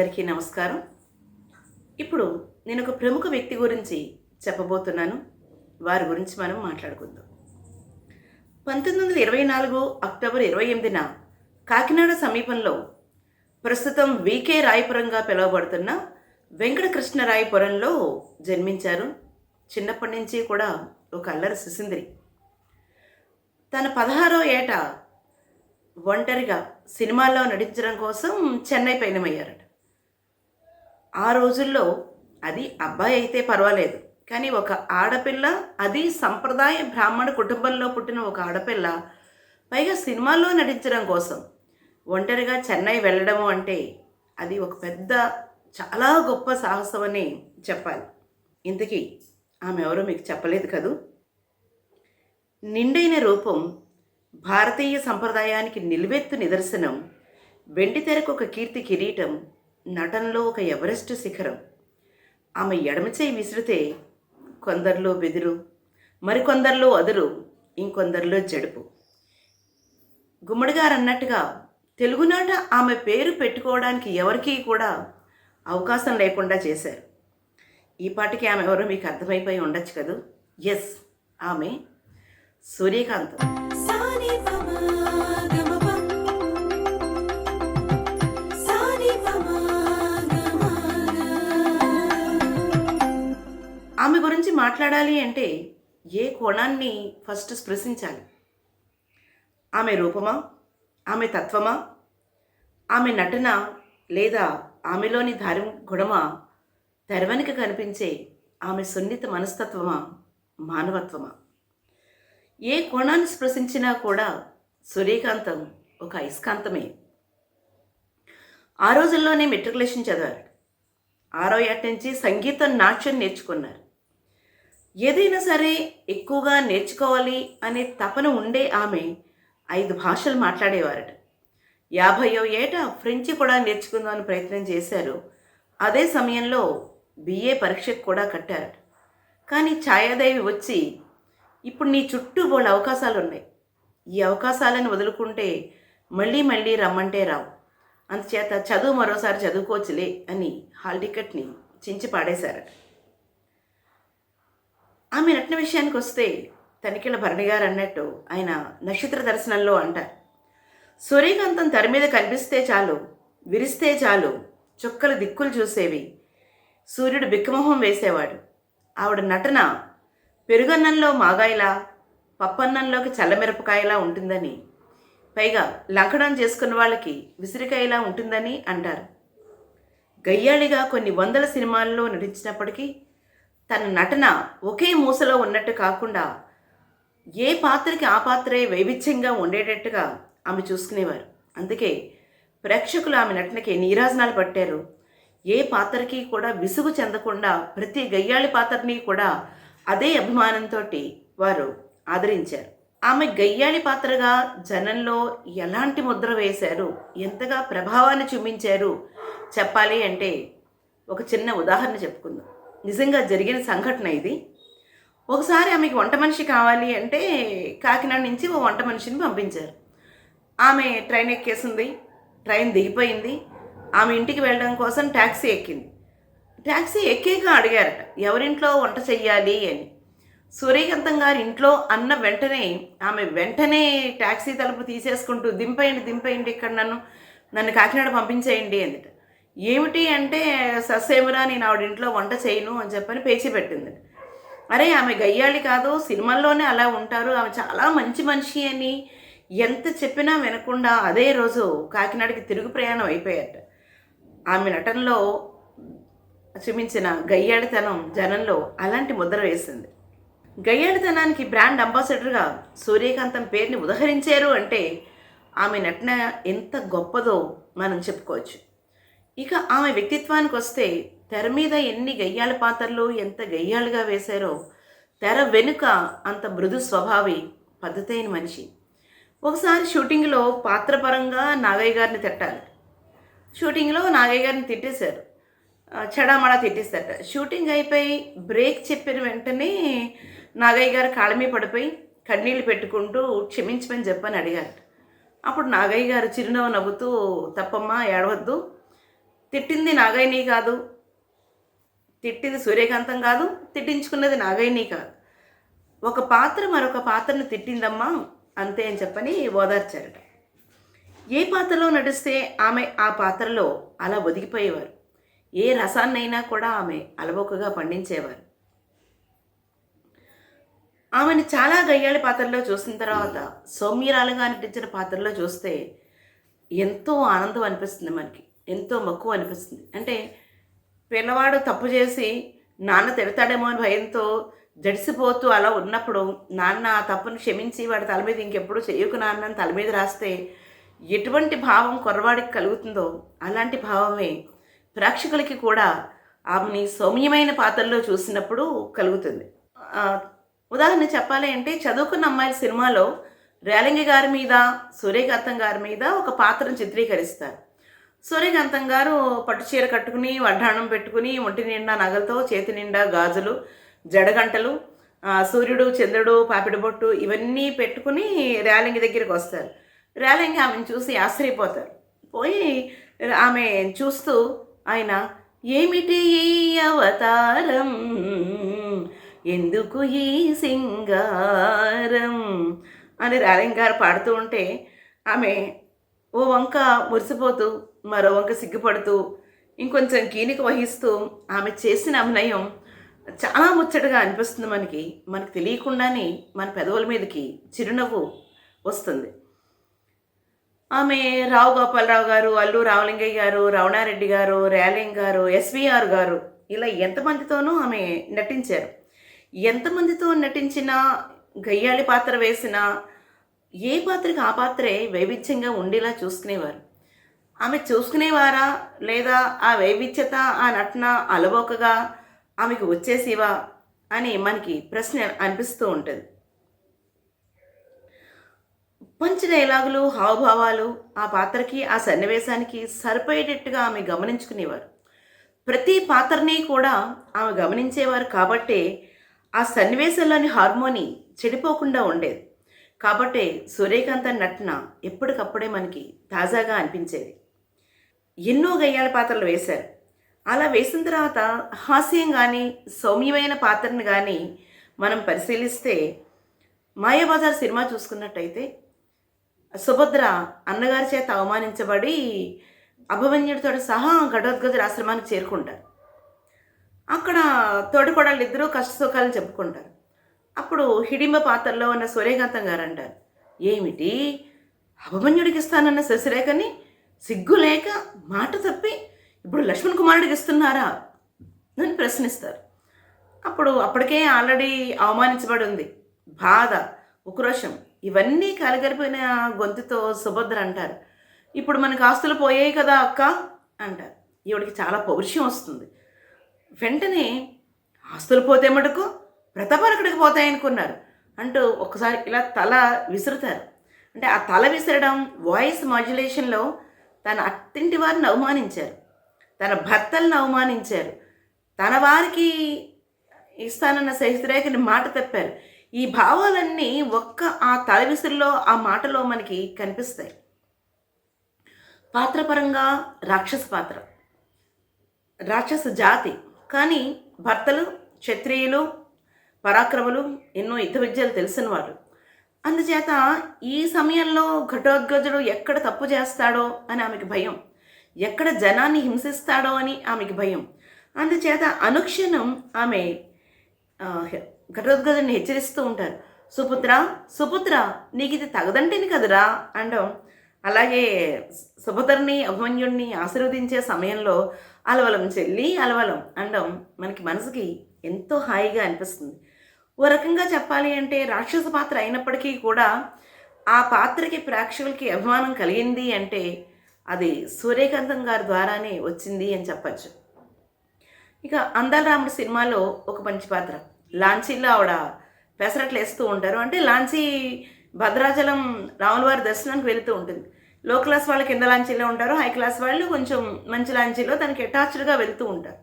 అందరికీ నమస్కారం. ఇప్పుడు నేను ఒక ప్రముఖ వ్యక్తి గురించి చెప్పబోతున్నాను. వారి గురించి మనం మాట్లాడుకుందాం. పంతొమ్మిది వందల ఇరవై నాలుగు అక్టోబర్ ఇరవై ఎనిమిదిన కాకినాడ సమీపంలో ప్రస్తుతం వికే రాయపురంగా పిలువబడుతున్న వెంకటకృష్ణరాయపురంలో జన్మించారు. చిన్నప్పటి నుంచి కూడా ఒక అల్లరి సుసింద్రి తన పదహారో ఏట ఒంటరిగా సినిమాల్లో నటించడం కోసం చెన్నై పయనమయ్యారట. ఆ రోజుల్లో అది అబ్బాయి అయితే పర్వాలేదు. కానీ ఒక ఆడపిల్ల అది సంప్రదాయ బ్రాహ్మణ కుటుంబంలో పుట్టిన ఒక ఆడపిల్ల పైగా సినిమాల్లో నటించడం కోసం. ఒంటరిగా చెన్నై వెళ్ళడము అంటే అది ఒక పెద్ద చాలా గొప్ప సాహసం అని చెప్పాలి. ఇంతకీ ఆమె ఎవరో మీకు చెప్పలేదు కదూ? నిండైన రూపం భారతీయ సంప్రదాయానికి నిలువెత్తు నిదర్శనం వెండితెరకు ఒక కీర్తి కిరీటం నటనలో ఒక ఎవరెస్ట్ శిఖరం. ఆమె ఎడమచేయి విసిరితే కొందరిలో బెదురు మరికొందరిలో అదురు ఇంకొందరిలో జడుపు. గుమ్మడిగారు అన్నట్టుగా తెలుగునాట ఆమె పేరు పెట్టుకోవడానికి ఎవరికీ కూడా అవకాశం లేకుండా చేశారు. ఈ పాటికి ఆమె ఎవరో మీకు అర్థమైపోయి ఉండొచ్చు కదా? ఎస్ ఆమె సూర్యకాంతం. ఆమె గురించి మాట్లాడాలి అంటే ఏ కోణాన్ని ఫస్ట్ స్పృశించాలి? ఆమె రూపమా? ఆమె తత్వమా? ఆమె నటన లేదా ఆమెలోని ధారి గుణమా? తెరవెనుక కనిపించే ఆమె సున్నిత మనస్తత్వమా? మానవత్వమా? ఏ కోణాన్ని స్పృశించినా కూడా సూర్యకాంతం ఒక అయస్కాంతమే. ఆ రోజుల్లోనే మెట్రికులేషన్ చదివారు. ఆరో ఏట నుంచి సంగీతం నాట్యం నేర్చుకున్నారు. ఏదైనా సరే ఎక్కువగా నేర్చుకోవాలి అనే తపన ఉండే ఆమె ఐదు భాషలు మాట్లాడేవారట. యాభయో ఏట ఫ్రెంచి కూడా నేర్చుకుందామని ప్రయత్నం చేశారు. అదే సమయంలో బిఏ పరీక్షకు కూడా కట్టారట. కానీ ఛాయాదేవి వచ్చి ఇప్పుడు నీ చుట్టూ బోళ్ళ అవకాశాలు ఉన్నాయి ఈ అవకాశాలను వదులుకుంటే మళ్ళీ మళ్ళీ రమ్మంటే రావు. అందుచేత చదువు మరోసారి చదువుకోవచ్చులే అని హాల్ టికెట్ని చించి పాడేశారట. ఆమె నటన విషయానికి వస్తే తనిఖీల భరణి గారు అన్నట్టు ఆయన నక్షత్ర దర్శనంలో అంటారు సూర్యకాంతం తెర మీద కనిపిస్తే చాలు విరిస్తే చాలు చుక్కలు దిక్కులు చూసేవి. సూర్యుడు బిక్కమొహం వేసేవాడు. ఆవిడ నటన పెరుగన్నంలో మాగాయిలా పప్పన్నంలోకి చల్లమిరపకాయలా ఉంటుందని పైగా లంకడం చేసుకున్న వాళ్ళకి విసిరికాయలా ఉంటుందని అంటారు. గయ్యాళిగా కొన్ని వందల సినిమాల్లో నటించినప్పటికీ తన నటన ఒకే మూసలో ఉన్నట్టు కాకుండా ఏ పాత్రకి ఆ పాత్రే వైవిధ్యంగా ఉండేటట్టుగా ఆమె చూసుకునేవారు. అందుకే ప్రేక్షకులు ఆమె నటనకి నీరాజనాలు పట్టారు. ఏ పాత్రకి కూడా విసుగు చెందకుండా ప్రతి గయ్యాళి పాత్రని కూడా అదే అభిమానంతో వారు ఆదరించారు. ఆమె గయ్యాళి పాత్రగా జనంలో ఎలాంటి ముద్ర వేశారు ఎంతగా ప్రభావాన్ని చూపించారు చెప్పాలి అంటే ఒక చిన్న ఉదాహరణ చెప్పుకుందాం. నిజంగా జరిగిన సంఘటన ఇది. ఒకసారి ఆమెకి వంట మనిషి కావాలి అంటే కాకినాడ నుంచి ఓ వంట మనిషిని పంపించారు. ఆమె ట్రైన్ ఎక్కేసింది ట్రైన్ దిగిపోయింది. ఆమె ఇంటికి వెళ్ళడం కోసం ట్యాక్సీ ఎక్కింది. ట్యాక్సీ ఎక్కాక అడిగారట ఎవరింట్లో వంట చెయ్యాలి? అని. సూర్యకాంతం గారి ఇంట్లో అన్న వెంటనే ఆమె వెంటనే ట్యాక్సీ తలుపు తీసేసుకుంటూ దింపేయండి దింపేయండి ఇక్కడ నన్ను నన్ను కాకినాడ పంపించేయండి అందుట. ఏమిటి అంటే ససేమరా నేను ఆవిడ ఇంట్లో వంట చేయను అని చెప్పని పేచి పెట్టింది. అరే ఆమె గయ్యాళి కాదు సినిమాల్లోనే అలా ఉంటారు. ఆమె చాలా మంచి మనిషి అని ఎంత చెప్పినా వినకుండా అదే రోజు కాకినాడకి తిరుగు ప్రయాణం అయిపోయాట ఆమె నటనలో చూపించిన గయ్యాడితనం జనంలో అలాంటి ముద్ర వేసింది. గయ్యాడితనానికి బ్రాండ్ అంబాసిడర్గా సూర్యకాంతం పేరుని ఉదహరించారు అంటే ఆమె నటన ఎంత గొప్పదో మనం చెప్పుకోవచ్చు. ఇక ఆమె వ్యక్తిత్వానికి వస్తే తెర మీద ఎన్ని గయ్యాల పాత్రలు ఎంత గయ్యాలుగా వేశారో తెర వెనుక అంత మృదు స్వభావి పద్ధతైన మనిషి. ఒకసారి షూటింగ్లో పాత్రపరంగా నాగయ్య గారిని తిట్టాలి. షూటింగ్లో నాగయ్య గారిని తిట్టేశారు. చెడామడా తిట్టేశారట. షూటింగ్ అయిపోయి బ్రేక్ చెప్పిన వెంటనే నాగయ్య గారు కాళమీ పడిపోయి కన్నీళ్ళు పెట్టుకుంటూ క్షమించమని చెప్పని అడిగారట. అప్పుడు నాగయ్య గారు చిరునవ్వు నవ్వుతూ తప్పమ్మా ఏడవద్దు. తిట్టింది నాగైని కాదు. తిట్టింది సూర్యకాంతం కాదు. తిట్టించుకున్నది నాగైని కాదు. ఒక పాత్ర మరొక పాత్రను తిట్టిందమ్మా అంతే అని చెప్పని ఓదార్చారట. ఏ పాత్రలో నడిస్తే ఆమె ఆ పాత్రలో అలా ఒదిగిపోయేవారు. ఏ రసాన్నైనా కూడా ఆమె అలవోకగా పండించేవారు. ఆమెను చాలా గయ్యాళి పాత్రలో చూసిన తర్వాత సౌమ్యరాలుగా నటించిన పాత్రలో చూస్తే ఎంతో ఆనందం అనిపిస్తుంది మనకి. ఎంతో మక్కువ అనిపిస్తుంది. అంటే పిల్లవాడు తప్పు చేసి నాన్న తిడతాడేమో అని భయంతో జడిసిపోతూ అలా ఉన్నప్పుడు నాన్న ఆ తప్పును క్షమించి వాడి తల మీద ఇంకెప్పుడు చేయకు నాన్న అని తల మీద రాస్తే ఎటువంటి భావం కుర్రవాడికి కలుగుతుందో అలాంటి భావమే ప్రేక్షకులకి కూడా ఆమెని సౌమ్యమైన పాత్రలో చూసినప్పుడు కలుగుతుంది. ఉదాహరణ చెప్పాలి అంటే చదువుకున్న అమ్మాయిల సినిమాలో రేలంగి గారి మీద సూర్యకాంతం గారి మీద ఒక పాత్రను చిత్రీకరిస్తారు. సూర్యకాంతం గారు పట్టు చీర కట్టుకుని వడ్డాణం పెట్టుకుని ఒంటి నిండా నగలతో చేతి నిండా గాజులు జడగంటలు సూర్యుడు చంద్రుడు పాపిడి బొట్టు ఇవన్నీ పెట్టుకుని ర్యాలింగి దగ్గరికి వస్తారు. ర్యాలింగి ఆమెను చూసి ఆశ్చర్యపోతారు. పోయి ఆమె చూస్తూ ఆయన ఏమిటి ఈ అవతారం? ఎందుకు ఈ సింగారం? అని ర్యాలింగ్ గారు పాడుతూ ఉంటే ఆమె ఓ వంక మురిసిపోతూ మరో వంక సిగ్గుపడుతూ ఇంకొంచెం కీనిక వహిస్తూ ఆమె చేసిన అభినయం చాలా ముచ్చటగా అనిపిస్తుంది మనకి. మనకు తెలియకుండానే మన పెదవుల మీదకి చిరునవ్వు వస్తుంది. ఆమె రావు గోపాలరావు గారు అల్లు రామలింగయ్య గారు రవణారెడ్డి గారు రేలింగ్ గారు ఎస్విఆర్ గారు ఇలా ఎంతమందితోనూ ఆమె నటించారు. ఎంతమందితో నటించినా గయ్యాళి పాత్ర వేసినా ఏ పాత్రకి ఆ పాత్రే వైవిధ్యంగా ఉండేలా చూసుకునేవారు. ఆమె చూసుకునేవారా లేదా ఆ వైవిధ్యత ఆ నటన అలవోకగా ఆమెకు వచ్చేసివా అని మనకి ప్రశ్న అనిపిస్తూ ఉంటుంది. పంచ్ డైలాగులు హావభావాలు ఆ పాత్రకి ఆ సన్నివేశానికి సరిపోయేటట్టుగా ఆమె గమనించుకునేవారు. ప్రతి పాత్రని కూడా ఆమె గమనించేవారు కాబట్టే ఆ సన్నివేశంలోని హార్మోని చెడిపోకుండా ఉండేది. కాబట్టే సూర్యకాంత నటన ఎప్పటికప్పుడే మనకి తాజాగా అనిపించేది. ఎన్నో గయ్యాల పాత్రలు వేశారు. అలా వేసిన తర్వాత హాస్యం కానీ సౌమ్యమైన పాత్రను కానీ మనం పరిశీలిస్తే మాయాబజార్ సినిమా చూసుకున్నట్టయితే సుభద్ర అన్నగారి చేత అవమానించబడి అభిమన్యుడితో సహా ఘటోద్గజుడు ఆశ్రమానికి చేరుకుంటారు. అక్కడ తోడుకోడళ్ళు ఇద్దరూ కష్ట సుఖాలు చెప్పుకుంటారు. అప్పుడు హిడింబ పాత్రలో ఉన్న సూర్యకాంతం గారు అంటారు ఏమిటి? అభిమన్యుడికి ఇస్తానన్న శశిరేఖని సిగ్గు లేక మాట తప్పి ఇప్పుడు లక్ష్మణ్ కుమారుడికి ఇస్తున్నారా అని ప్రశ్నిస్తారు. అప్పుడు అప్పటికే ఆల్రెడీ అవమానించబడి ఉంది బాధ ఉక్రోషం ఇవన్నీ కలగలిపిన గొంతుతో సుభద్ర అంటారు. ఇప్పుడు మనకు ఆస్తులు పోయాయి కదా అక్క అంటారు. ఈవిడికి చాలా పౌరుషం వస్తుంది. వెంటనే ఆస్తులు పోతే మటుకు ప్రతాపాలు అక్కడికి పోతాయనుకున్నారు అంటూ ఒకసారి ఇలా తల విసురుతారు. అంటే ఆ తల విసరడం వాయిస్ మాడ్యులేషన్లో తన అత్తింటి వారిని అవమానించారు. తన భర్తలను అవమానించారు. తన వారికి ఇస్తానన్న సహితురేఖని మాట తప్పారు. ఈ భావాలన్నీ ఒక్క ఆ తలవిసుల్లో ఆ మాటలో మనకి కనిపిస్తాయి. పాత్రపరంగా రాక్షస పాత్ర. రాక్షస జాతి. కానీ భర్తలు క్షత్రియులు పరాక్రములు ఎన్నో యుద్ధ విద్యలు తెలిసిన వారు అందుచేత ఈ సమయంలో ఘటోద్గజుడు ఎక్కడ తప్పు చేస్తాడో అని ఆమెకు భయం. ఎక్కడ జనాన్ని హింసిస్తాడో అని ఆమెకి భయం. అందుచేత అనుక్షణం ఆమె ఘటోద్గజుడిని హెచ్చరిస్తూ ఉంటారు. సుపుత్ర సుపుత్ర నీకు ఇది తగదంటేని కదరా అండం అలాగే సుభద్రని అభిమన్యుడిని ఆశీర్వదించే సమయంలో అలవలం చెల్లి అలవలం అండం మనకి మనసుకి ఎంతో హాయిగా అనిపిస్తుంది. ఓ రకంగా చెప్పాలి అంటే రాక్షస పాత్ర అయినప్పటికీ కూడా ఆ పాత్రకి ప్రేక్షకులకి అభిమానం కలిగింది అంటే అది సూర్యకాంతం గారి ద్వారానే వచ్చింది అని చెప్పచ్చు. ఇక అందాల రాముడు సినిమాలో ఒక మంచి పాత్ర. లాంచీలో ఆవిడ పెసరట్లు వేస్తూ ఉంటారు. అంటే లాంచీ భద్రాచలం రాములవారి దర్శనానికి వెళుతూ ఉంటుంది. లో క్లాస్ వాళ్ళు కింద లాంచీలో ఉంటారు. హై క్లాస్ వాళ్ళు కొంచెం మంచి లాంచీలో దానికి అటాచ్డ్గా వెళ్తూ ఉంటారు.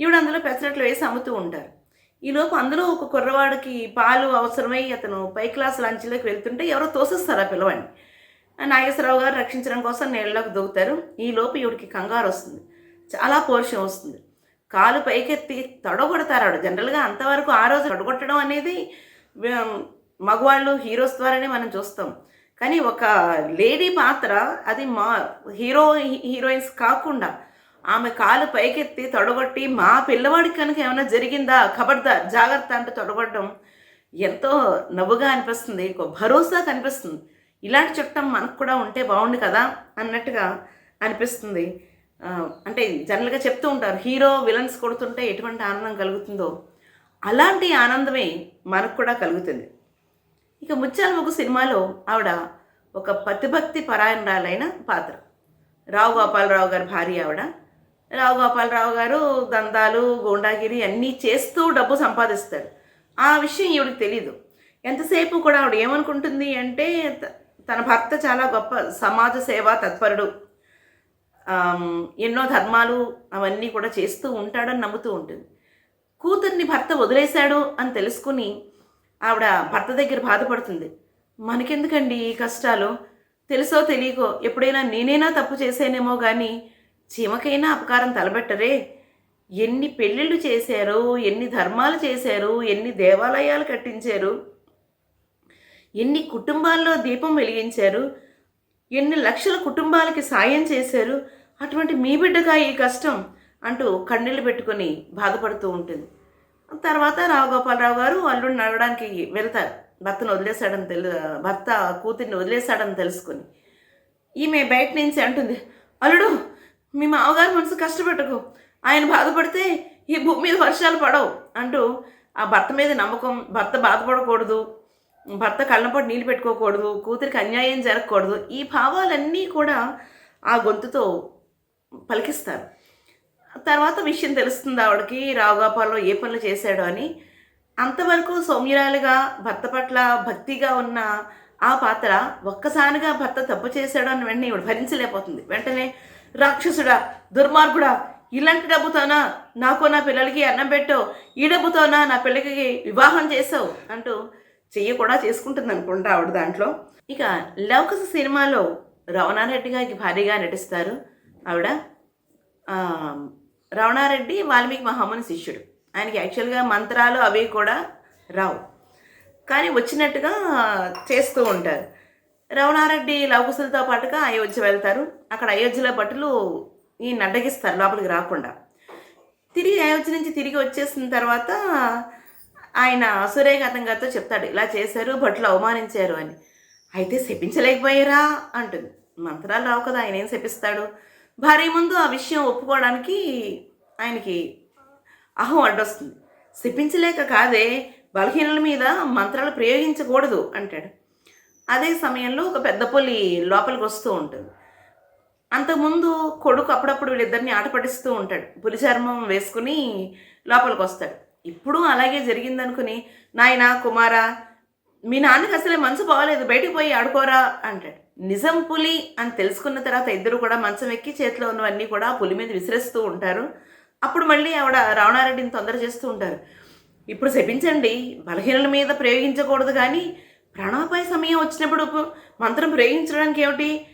ఈవిడ అందులో పెసరట్లు వేసి అమ్ముతూ ఉంటారు. ఈలోపు అందులో ఒక కుర్రవాడికి పాలు అవసరమై అతను పై క్లాస్ లంచ్లోకి వెళ్తుంటే ఎవరో తోసేస్తారు ఆ పిల్లవాడిని. నాగేశ్వరరావు గారు రక్షించడం కోసం నీళ్ళలోకి దూకుతారు. ఈలోపు ఈవిడికి కంగారు వస్తుంది. చాలా పోర్షన్ వస్తుంది. కాలు పైకెత్తి తడగొడతారు ఆవిడ. జనరల్గా అంతవరకు ఆ రోజు తడగొట్టడం అనేది మగవాళ్ళు హీరోస్ ద్వారానే మనం చూస్తాం. కానీ ఒక లేడీ పాత్ర అది మా హీరో హీరోయిన్స్ కాకుండా ఆమె కాలు పైకెత్తి తొడగొట్టి మా పిల్లవాడికి కనుక ఏమైనా జరిగిందా? ఖబర్దార్ జాగ్రత్త అంటూ తొడగొట్టడం ఎంతో నవ్వుగా అనిపిస్తుంది ఒక భరోసా కనిపిస్తుంది. ఇలాంటి చుట్టం మనకు కూడా ఉంటే బాగుండు కదా అన్నట్టుగా అనిపిస్తుంది. అంటే జనరల్గా చెప్తూ ఉంటారు హీరో విలన్స్ కొడుతుంటే ఎటువంటి ఆనందం కలుగుతుందో? అలాంటి ఆనందమే మనకు కూడా కలుగుతుంది. ఇక ముత్యాల ముగ్గు సినిమాలో ఆవిడ ఒక పతిభక్తి పరాయణరాలైన పాత్ర. రావు గోపాలరావు గారి భార్య ఆవిడ. రావు గోపాలరావు గారు దందాలు గోండాగిరి అన్నీ చేస్తూ డబ్బు సంపాదిస్తారు ఆ విషయం ఈవిడికి తెలీదు. ఎంతసేపు కూడా ఆవిడ ఏమనుకుంటుంది అంటే త- తన భర్త చాలా గొప్ప సమాజ సేవా తత్పరుడు. ఎన్నో ధర్మాలు అవన్నీ కూడా చేస్తూ ఉంటాడని నమ్ముతూ ఉంటుంది. కూతుర్ని భర్త వదిలేశాడు అని తెలుసుకుని ఆవిడ భర్త దగ్గర బాధపడుతుంది. మనకెందుకండి ఈ కష్టాలు? తెలుసో తెలియకో ఎప్పుడైనా నేనైనా తప్పు చేసానేమో కానీ చీమకైనా అపకారం తలబెట్టరే ఎన్ని పెళ్ళిళ్ళు చేశారు ఎన్ని ధర్మాలు చేశారు ఎన్ని దేవాలయాలు కట్టించారు ఎన్ని కుటుంబాల్లో దీపం వెలిగించారు ఎన్ని లక్షల కుటుంబాలకి సాయం చేశారు అటువంటి మీ బిడ్డగా ఈ కష్టం అంటూ కన్నీళ్ళు పెట్టుకొని బాధపడుతూ ఉంటుంది. తర్వాత రావుగోపాలరావు గారు అల్లుడిని నడవడానికి వెళ్తారు. భర్తను వదిలేశాడని తెలు భర్త కూతుర్ని వదిలేశాడని తెలుసుకుని. ఈమె బయట నుంచి అంటుంది అల్లుడు మీ మామగారి మనసు కష్టపెట్టకు. ఆయన బాధపడితే ఈ భూమి మీద వర్షాలు పడవు అంటూ ఆ భర్త మీద నమ్మకం భర్త బాధపడకూడదు భర్త కళ్ళపడి నీళ్ళు పెట్టుకోకూడదు కూతురికి అన్యాయం జరగకూడదు ఈ భావాలన్నీ కూడా ఆ గొంతుతో పలికిస్తారు. తర్వాత విషయం తెలుస్తుంది ఆవిడకి రావుగాపాల్లో ఏ పనులు చేశాడో అని. అంతవరకు సౌమ్యురాలుగా భర్త పట్ల భక్తిగా ఉన్న ఆ పాత్ర ఒక్కసారిగా భర్త తప్పు చేశాడు అని వెంటనే ఇవిడ భరించలేకపోతుంది. వెంటనే రాక్షసుడా దుర్మార్గుడా ఇలాంటి డబ్బుతోనా నాకు నా పిల్లలకి అన్నం పెట్టో ఈ డబ్బుతోనా నా పిల్లకి వివాహం చేసావు అంటూ చెయ్యి కూడా చేసుకుంటుంది అనుకుంటా ఆవిడ దాంట్లో. ఇక లవకస సినిమాలో రవణారెడ్డి గారికి భారీగా నటిస్తారు ఆవిడ. రవణారెడ్డి వాల్మీకి మహాముని శిష్యుడు. ఆయనకి యాక్చువల్గా మంత్రాలు అవి కూడా రావు. కానీ వచ్చినట్టుగా చేస్తూ ఉంటారు. రవణారెడ్డి లవకుశులతో పాటుగా అయోధ్య వెళ్తారు. అక్కడ అయోధ్యలో భటులు ఈ నడ్డగిస్తారు లోపలికి రాకుండా. తిరిగి అయోధ్య నుంచి తిరిగి వచ్చేసిన తర్వాత ఆయన సూర్యఘాతం గారితో చెప్తాడు ఇలా చేశారు భట్లు అవమానించారు అని. అయితే శపించలేకపోయారా? అంటుంది. మంత్రాలు రావు కదా ఆయన ఏం శపిస్తాడు? భార్య ముందు ఆ విషయం ఒప్పుకోవడానికి ఆయనకి అహం అడ్డొస్తుంది. శపించలేక కాదే బలహీనుల మీద మంత్రాలు ప్రయోగించకూడదు అంటాడు. అదే సమయంలో ఒక పెద్ద పులి లోపలికి వస్తూ ఉంటుంది. అంతకుముందు కొడుకు అప్పుడప్పుడు వీళ్ళిద్దరిని ఆట పడిస్తూ ఉంటాడు. పులి చర్మం వేసుకుని లోపలికి వస్తాడు. ఇప్పుడు అలాగే జరిగిందనుకుని నాయనా కుమారా మీ నాన్నకి అసలే మనసు బాగలేదు బయటికి పోయి ఆడుకోరా అంటాడు. నిజం పులి అని తెలుసుకున్న తర్వాత ఇద్దరు కూడా మంచం ఎక్కి చేతిలో ఉన్నవన్నీ కూడా పులి మీద విసిరేస్తూ ఉంటారు. అప్పుడు మళ్ళీ ఆవిడ రావణారెడ్డిని తొందర చేస్తూ ఉంటారు. ఇప్పుడు శపించండి బలహీనుల మీద ప్రయోగించకూడదు కానీ ప్రాణాపాయ సమయం వచ్చినప్పుడు మంత్రం ప్రయోగించడానికి ఏమిటి?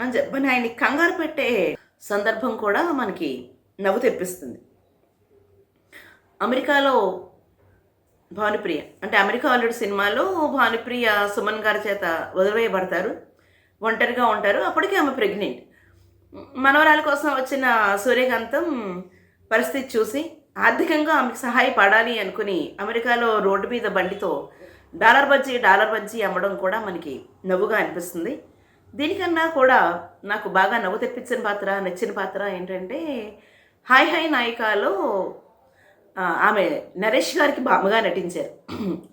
అని చెప్పని ఆయన్ని కంగారు పెట్టే సందర్భం కూడా మనకి నవ్వు తెప్పిస్తుంది. అమెరికాలో భానుప్రియ అంటే అమెరికా అల్లుడు సినిమాలో భానుప్రియ సుమన్ గారి చేత వదిలివేయబడతారు ఒంటరిగా ఉంటారు. అప్పటికే ఆమె ప్రెగ్నెంట్. మనవరాల కోసం వచ్చిన సూర్యకాంతం పరిస్థితి చూసి ఆర్థికంగా ఆమెకు సహాయపడాలి అనుకుని అమెరికాలో రోడ్డు మీద బండితో డాలర్ బజ్జీ డాలర్ బజ్జీ అమ్మడం కూడా మనకి నవ్వుగా అనిపిస్తుంది. దీనికన్నా కూడా నాకు బాగా నవ్వు తెప్పించిన పాత్ర నచ్చిన పాత్ర ఏంటంటే హాయ్ హాయ్ నాయికాలో ఆమె నరేష్ గారికి బామ్మగా నటించారు.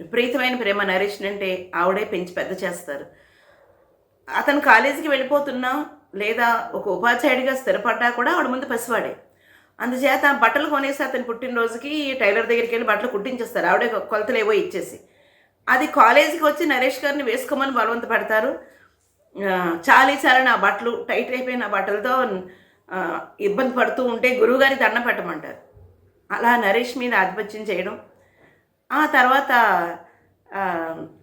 విపరీతమైన ప్రేమ నరేష్ అంటే ఆవిడే పెంచి పెద్ద చేస్తారు. అతను కాలేజీకి వెళ్ళిపోతున్నా లేదా ఒక ఉపాధ్యాయుడిగా స్థిరపడ్డా కూడా ఆవిడ ముందు పసివాడే. అందుచేత బట్టలు కొనేసి అతని పుట్టినరోజుకి టైలర్ దగ్గరికి వెళ్ళి బట్టలు కుట్టించేస్తారు. ఆవిడే కొలతలు ఏవో ఇచ్చేసి. అది కాలేజీకి వచ్చి నరేష్ గారిని వేసుకోమని బలవంత పెడతారు. చాలీ చాలని నా బట్టలు టైట్ అయిపోయిన బట్టలతో ఇబ్బంది పడుతూ ఉంటే గురువుగారి దండ పెట్టమంటారు. అలా నరేష్ మీద ఆధిపత్యం చేయడం. ఆ తర్వాత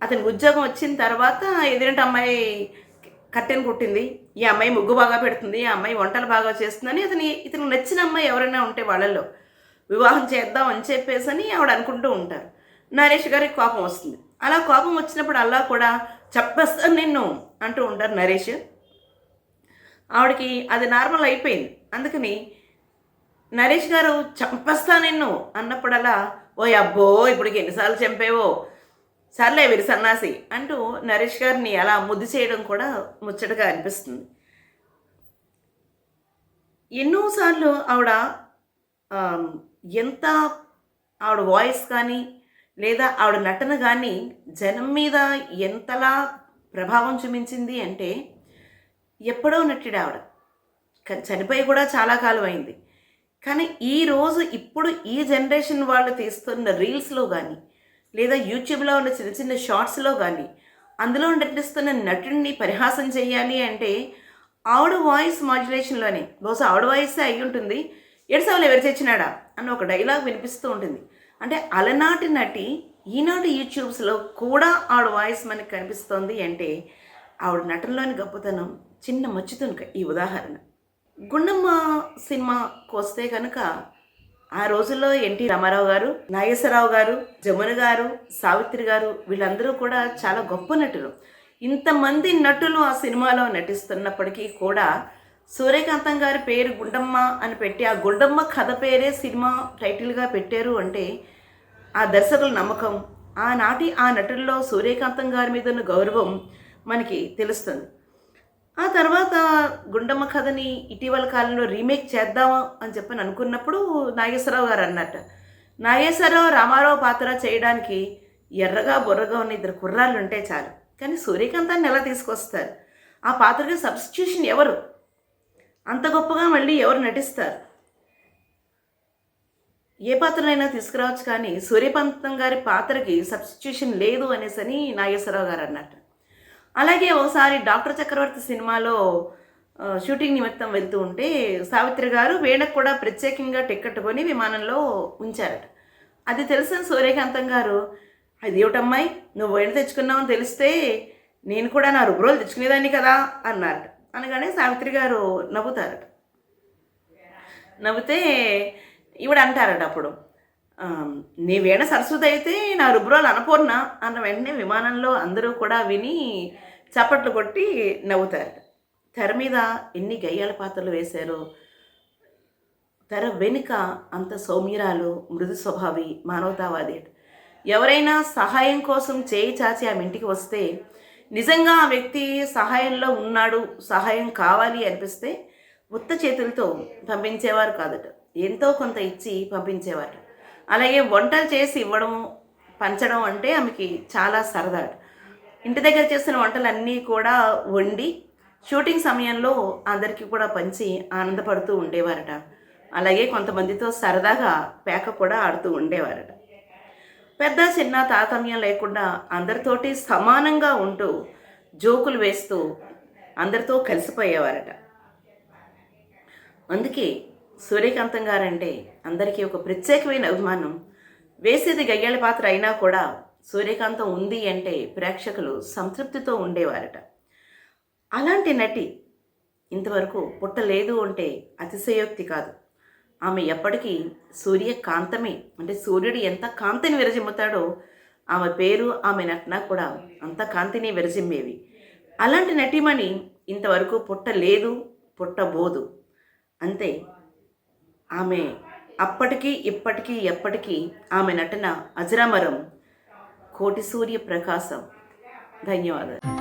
అతనికి ఉద్యోగం వచ్చిన తర్వాత ఎదురింటి అమ్మాయి కట్టెను కుట్టింది. ఈ అమ్మాయి ముగ్గు బాగా పెడుతుంది ఈ అమ్మాయి వంటలు బాగా చేస్తుందని అతని ఇతను నచ్చిన అమ్మాయి ఎవరైనా ఉంటే వాళ్ళల్లో. వివాహం చేద్దాం అని చెప్పేసి అని ఆవిడ అనుకుంటూ ఉంటారు. నరేష్ గారికి కోపం వస్తుంది. అలా కోపం వచ్చినప్పుడు అల్లా కూడా చెప్పేస్తాను నిన్ను అంటూ ఉంటారు నరేష్. ఆవిడకి అది నార్మల్ అయిపోయింది. అందుకని నరేష్ గారు చంపేస్తా నిన్ను అన్నప్పుడల్లా ఓ అబ్బో ఇప్పటికి ఎన్నిసార్లు చంపేవో? సర్లే వీరి సన్నాసి అంటూ నరేష్ గారిని అలా ముద్దు చేయడం కూడా ముచ్చటగా అనిపిస్తుంది. ఎన్నోసార్లు ఆవిడ ఎంత ఆవిడ వాయిస్ కానీ లేదా ఆవిడ నటన కానీ జనం మీద ఎంతలా ప్రభావం చూపించింది అంటే ఎప్పుడో నటుడు ఆవిడ. చనిపోయి కూడా చాలా కాలం అయింది. కానీ ఈ రోజు ఇప్పుడు ఈ జనరేషన్ వాళ్ళు తీస్తున్న రీల్స్లో కానీ లేదా యూట్యూబ్లో ఉన్న చిన్న చిన్న షార్ట్స్లో కానీ అందులో నటిస్తున్న నటుడిని పరిహాసం చేయాలి అంటే ఆవిడ వాయిస్ మాడ్యులేషన్లోనే బహుశా ఆవిడ వాయిస్ అయి ఉంటుంది ఏడ్సవలు ఎవరు చేసినాడా? అని ఒక డైలాగ్ వినిపిస్తూ ఉంటుంది. అంటే అలనాటి నటి ఈనాటి యూట్యూబ్స్లో కూడా ఆవిడ వాయిస్ మనకి కనిపిస్తోంది అంటే ఆవిడ నటనలోని గొప్పతనం చిన్న మచ్చుతునుక ఈ ఉదాహరణ. గుండమ్మ సినిమాకి వస్తే కనుక ఆ రోజుల్లో ఎన్టీ రామారావు గారు నాగేశ్వరరావు గారు జమున గారు సావిత్రి గారు వీళ్ళందరూ కూడా చాలా గొప్ప నటులు. ఇంతమంది నటులు ఆ సినిమాలో నటిస్తున్నప్పటికీ కూడా సూర్యకాంతం గారి పేరు గుండమ్మ అని పెట్టి ఆ గుండమ్మ కథ పేరే సినిమా టైటిల్గా పెట్టారు అంటే ఆ దర్శకుల నమ్మకం. ఆనాటి ఆ నటుల్లో సూర్యకాంతం గారి మీద ఉన్న గౌరవం మనకి తెలుస్తుంది. ఆ తర్వాత గుండమ్మ కథని ఇటీవల కాలంలో రీమేక్ చేద్దాం అని చెప్పని అనుకున్నప్పుడు నాగేశ్వరరావు గారు అన్నట్ట నాగేశ్వరరావు రామారావు పాత్ర చేయడానికి ఎర్రగా బుర్రగా ఉన్న ఇద్దరు కుర్రాళ్ళు ఉంటే చాలు. కానీ సూర్యకాంతాన్ని ఎలా తీసుకొస్తారు? ఆ పాత్రకి సబ్స్టిట్యూషన్ ఎవరు? అంత గొప్పగా మళ్ళీ ఎవరు నటిస్తారు? ఏ పాత్రనైనా తీసుకురావచ్చు కానీ సూర్యకాంతం గారి పాత్రకి సబ్స్టిట్యూషన్ లేదు అనేసి అని నాగేశ్వరరావు గారు అన్నట్టు. అలాగే ఒకసారి డాక్టర్ చక్రవర్తి సినిమాలో షూటింగ్ నిమిత్తం వెళ్తూ ఉంటే సావిత్రి గారు వీణకు కూడా ప్రత్యేకంగా టిక్కెట్ కొని విమానంలో ఉంచారట. అది తెలిసిన సూర్యకాంతం గారు అది ఏమిటమ్మాయి? నువ్వు వేణ తెచ్చుకున్నావని తెలిస్తే నేను కూడా నా రుబ్రోలు తెచ్చుకునేదాన్ని కదా అన్నారట. అనగానే సావిత్రి గారు నవ్వుతారట. నవ్వితే ఈవిడ అంటారట అప్పుడు నీ వేణ సరస్వతి అయితే నా రుబ్రోలు అనపూర్ణ అన్న వెంటనే విమానంలో అందరూ కూడా విని చప్పట్లు కొట్టి నవ్వుతారు తెర మీద ఎన్ని గయ్యాల పాత్రలు వేశారు తెర వెనుక అంత సౌమ్యురాలు మృదు స్వభావి మానవతావాది ఎవరైనా సహాయం కోసం చేయి చాచి ఆమె ఇంటికి వస్తే నిజంగా ఆ వ్యక్తి సహాయంలో ఉన్నాడు సహాయం కావాలి అనిపిస్తే ఉత్త చేతులతో పంపించేవారు కాదట. ఎంతో కొంత ఇచ్చి పంపించేవారు. అలాగే వంటలు చేసి ఇవ్వడం పంచడం అంటే ఆమెకి చాలా సరదా ఇంటి దగ్గర చేసిన వంటలన్నీ కూడా వండి షూటింగ్ సమయంలో అందరికీ కూడా పంచి ఆనందపడుతూ ఉండేవారట. అలాగే కొంతమందితో సరదాగా పేక కూడా ఆడుతూ ఉండేవారట. పెద్ద చిన్న తారతమ్యం లేకుండా అందరితోటి సమానంగా ఉంటూ జోకులు వేస్తూ అందరితో కలిసిపోయేవారట. అందుకే సూర్యకాంతం గారంటే అందరికీ ఒక ప్రత్యేకమైన అభిమానం. వేసేది గయ్యాల పాత్ర అయినా కూడా సూర్యకాంతం ఉంది అంటే ప్రేక్షకులు సంతృప్తితో ఉండేవారట. అలాంటి నటి ఇంతవరకు పుట్టలేదు అంటే అతిశయోక్తి కాదు. ఆమె ఎప్పటికీ సూర్యకాంతమే అంటే సూర్యుడు ఎంత కాంతిని విరజిమ్ముతాడో ఆమె పేరు ఆమె నటన కూడా అంత కాంతిని విరజిమ్మేవి. అలాంటి నటిమణి ఇంతవరకు పుట్టలేదు పుట్టబోదు. అంతే. ఆమె అప్పటికీ ఇప్పటికీ ఎప్పటికీ ఆమె నటన అజరామరం. కోటి సూర్య ప్రకాశం. ధన్యవాదాలు.